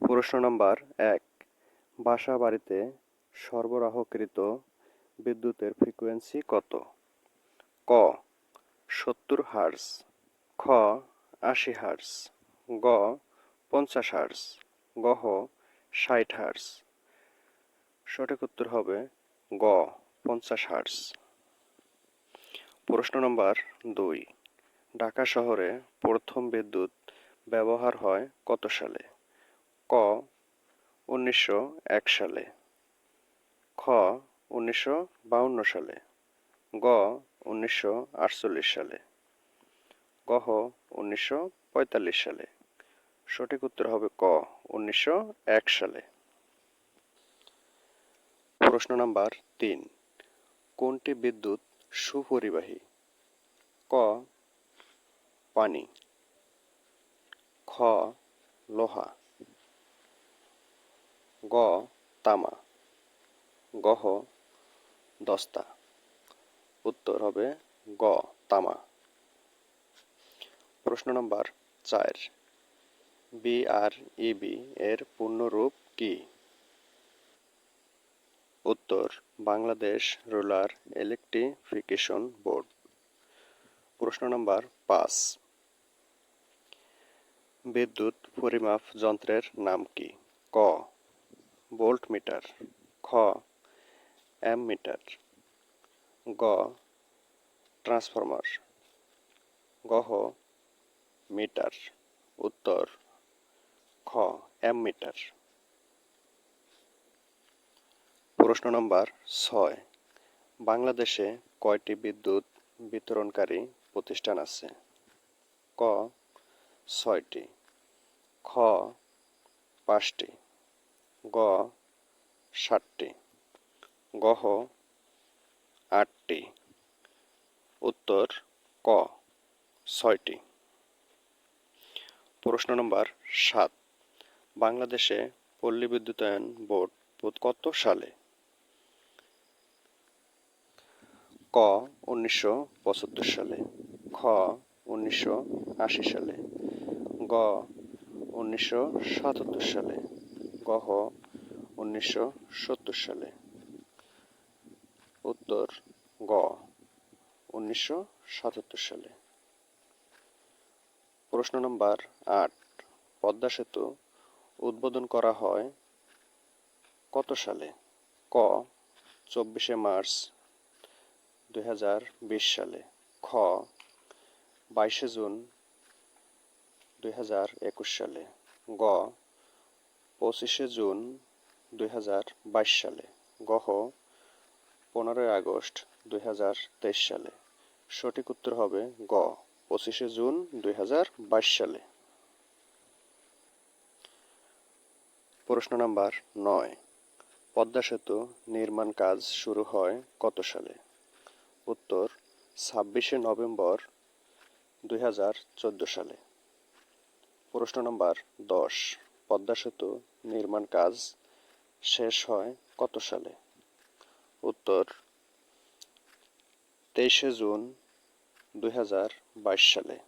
প্রশ্ন নাম্বার এক, বাসা বাড়িতে সরবরাহকৃত বিদ্যুতের ফ্রিকোয়েন্সি কত? ক, সত্তর হার্স খ, আশি হার্স গ, পঞ্চাশ হার্স গহ ষাট হার্স সঠিক উত্তর হবে গ, পঞ্চাশ হার্স প্রশ্ন নম্বর দুই, ঢাকা শহরে প্রথম বিদ্যুৎ ব্যবহার হয় কত সালে? ক উনিশশো এক সালে, খ উনিশশো বাউন্ন সালে, গ উনিশশো আটচল্লিশ সালে গহ উনিশশো পঁয়তাল্লিশ সালে। সঠিক উত্তর হবে ক উনিশশো এক সালে। প্রশ্ন নাম্বার তিন, কোনটি বিদ্যুৎ সুপরিবাহী? ক পানি, খ লোহা গ, তামা। গহ দস্তা। উত্তর হবে গ, তামা। প্রশ্ন নম্বর চার। বি আর বিআরইবি এর পূর্ণরূপ কি? উত্তর, বাংলাদেশ রুলার ইলেকট্রিফিকেশন বোর্ড। প্রশ্ন নম্বর পাঁচ। বিদ্যুৎ পরিমাপ যন্ত্রের নাম কি? ক ভোল্ট মিটার খ অ্যাম মিটার গ, ট্রান্সফরমার, গহ, মিটার, উত্তর, খ অ্যাম মিটার প্রশ্ন নম্বর ছয়, বাংলাদেশে কয়টি বিদ্যুৎ বিতরণকারী প্রতিষ্ঠান আছে? ক, ছয়টি। খ, পাঁচটি। গ ষাটটি গহ আটটি, উত্তর ক ছয়টি। প্রশ্ন নম্বর সাত, বাংলাদেশে পল্লী বিদ্যুতায়ন বোর্ড কত সালে? ক উনিশশো পঁচাত্তর সালে, খ উনিশশো আশি সালে, গ উনিশশো সাতাত্তর সালে গহ উনিশশো সত্তর সালে। উত্তর গ, উনিশশো সাতাত্তর সালে। প্রশ্ন নম্বর আট, পদ্মা সেতু উদ্বোধন করা হয় কত সালে? ক, চব্বিশে মার্চ দুই হাজার বিশ সালে। খ, বাইশে জুন দুই হাজার একুশ সালে। গ, পঁচিশে জুন দুই হাজার বাইশ সালে, গহ, পনেরোই আগস্ট দুই হাজার তেইশ সালে। সঠিক উত্তর হবে গ, পঁচিশে জুন দুই সালে। প্রশ্ন নাম্বার নয়, পদ্মা সেতু নির্মাণ কাজ শুরু হয় কত সালে? উত্তর, ছাব্বিশে নভেম্বর দুই হাজার চোদ্দ সালে। প্রশ্ন নাম্বার দশ, পদ্মা সেতু নির্মাণ কাজ শেষ হয় কত সালে? উত্তর তেইশে জুন দুই হাজার বাইশ সালে।